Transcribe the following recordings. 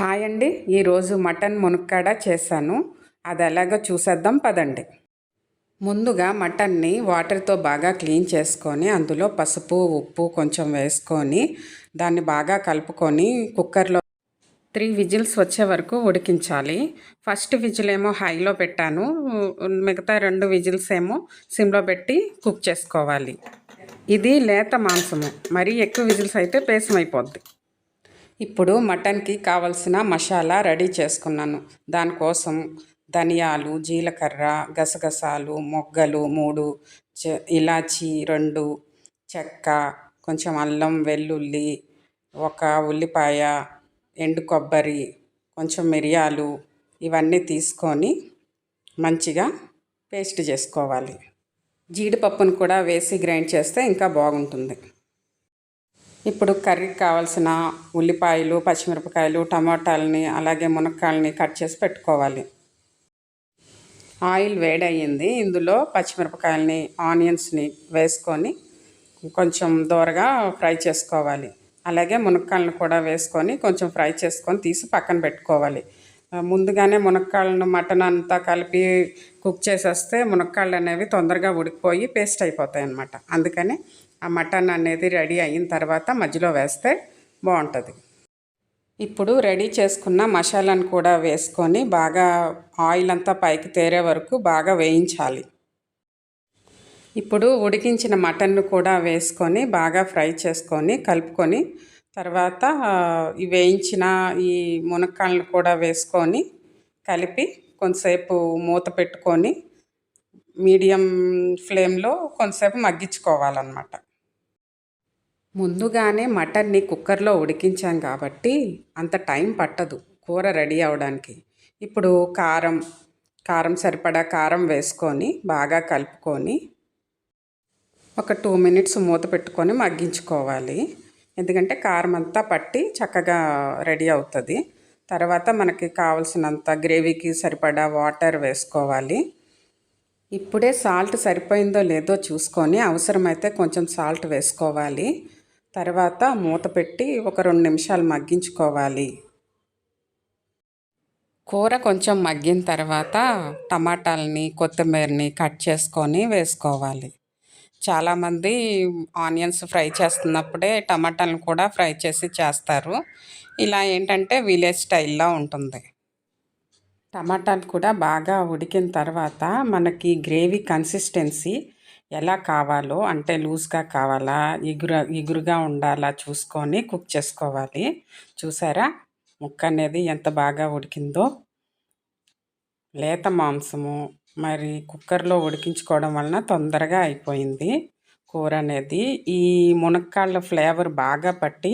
Hi అండి. ఈరోజు mutton మునక్కాడ చేశాను. అది ఎలాగో చూసేద్దాం పదండి. ముందుగా మటన్ని వాటర్తో బాగా క్లీన్ చేసుకొని అందులో పసుపు ఉప్పు కొంచెం వేసుకొని దాన్ని బాగా కలుపుకొని కుక్కర్లో త్రీ విజిల్స్ వచ్చే వరకు ఉడికించాలి. ఫస్ట్ విజిల్ ఏమో హైలో పెట్టాను. మిగతా రెండు విజిల్స్ ఏమో సిమ్లో పెట్టి కుక్ చేసుకోవాలి. ఇది లేత మాంసము. మరీ ఎక్కువ విజిల్స్ అయితే పేసమైపోద్ది. అయిపోద్ది ఇప్పుడు మటన్కి కావలసిన మసాలా రెడీ చేసుకున్నాను. దానికోసం ధనియాలు జీలకర్ర గసగసాలు మొగ్గలు మూడు చ ఇలాచి రెండు చెక్క కొంచెం అల్లం వెల్లుల్లి ఒక ఉల్లిపాయ ఎండు కొబ్బరి కొంచెం మిరియాలు ఇవన్నీ తీసుకొని మంచిగా పేస్ట్ చేసుకోవాలి. జీడిపప్పును కూడా వేసి గ్రైండ్ చేస్తే ఇంకా బాగుంటుంది. ఇప్పుడు కర్రీకి కావాల్సిన ఉల్లిపాయలు పచ్చిమిరపకాయలు టమాటాలని అలాగే మునక్కాయలని కట్ చేసి పెట్టుకోవాలి. ఆయిల్ వేడయ్యింది. ఇందులో పచ్చిమిరపకాయలని ఆనియన్స్ని వేసుకొని కొంచెం దూరగా ఫ్రై చేసుకోవాలి. అలాగే మునక్కాయలను కూడా వేసుకొని కొంచెం ఫ్రై చేసుకొని తీసి పక్కన పెట్టుకోవాలి. ముందుగానే మునక్కాయలను మటన్ అంతా కలిపి కుక్ చేసేస్తే మునక్కాయలు అనేవి తొందరగా ఉడికిపోయి పేస్ట్ అయిపోతాయి అన్నమాట అందుకని ఆ మటన్ అనేది రెడీ అయిన తర్వాత మధ్యలో వేస్తే బాగుంటుంది. ఇప్పుడు రెడీ చేసుకున్న మసాలాను కూడా వేసుకొని బాగా ఆయిల్ అంతా పైకి తేరే వరకు బాగా వేయించాలి. ఇప్పుడు ఉడికించిన మటన్ను కూడా వేసుకొని బాగా ఫ్రై చేసుకొని కలుపుకొని తర్వాత ఈ వేయించిన ఈ మునక్కాయలను కూడా వేసుకొని కలిపి కొంతసేపు మూత పెట్టుకొని మీడియం ఫ్లేమ్లో కొంతసేపు మగ్గించుకోవాలన్నమాట. ముందుగానే మటన్ని కుక్కర్లో ఉడికించాం కాబట్టి అంత టైం పట్టదు కూర రెడీ అవడానికి. ఇప్పుడు కారం కారం సరిపడా కారం వేసుకొని బాగా కలుపుకొని ఒక టూ మినిట్స్ మూత పెట్టుకొని మగ్గించుకోవాలి. ఎందుకంటే కారం అంతా పట్టి చక్కగా రెడీ అవుతుంది. తర్వాత మనకి కావలసినంత గ్రేవీకి సరిపడా వాటర్ వేసుకోవాలి. ఇప్పుడే సాల్ట్ సరిపోయిందో లేదో చూసుకొని అవసరమైతే కొంచెం సాల్ట్ వేసుకోవాలి. తర్వాత మూత పెట్టి ఒక రెండు నిమిషాలు మగ్గించుకోవాలి. కూర కొంచెం మగ్గిన తర్వాత టమాటాలని కొత్తిమీరని కట్ చేసుకొని వేసుకోవాలి. చాలామంది ఆనియన్స్ ఫ్రై చేస్తున్నప్పుడే టమాటాలను కూడా ఫ్రై చేసి చేస్తారు. ఇలా ఏంటంటే విలేజ్ స్టైల్లో ఉంటుంది. టమాటాలు కూడా బాగా ఉడికిన తర్వాత మనకి గ్రేవీ కన్సిస్టెన్సీ ఎలా కావాలో అంటే లూజ్గా కావాలా ఇగురు ఇగురుగా ఉండాలా చూసుకొని కుక్ చేసుకోవాలి. చూసారా? ముక్క అనేది ఎంత బాగా ఉడికిందో. లేత మాంసము మరి కుక్కర్లో ఉడికించుకోవడం వలన తొందరగా అయిపోయింది కూర అనేది. ఈ మునక్కాళ్ళ ఫ్లేవర్ బాగా పట్టి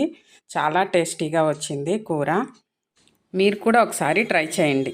చాలా టేస్టీగా వచ్చింది కూర. మీరు కూడా ఒకసారి ట్రై చేయండి.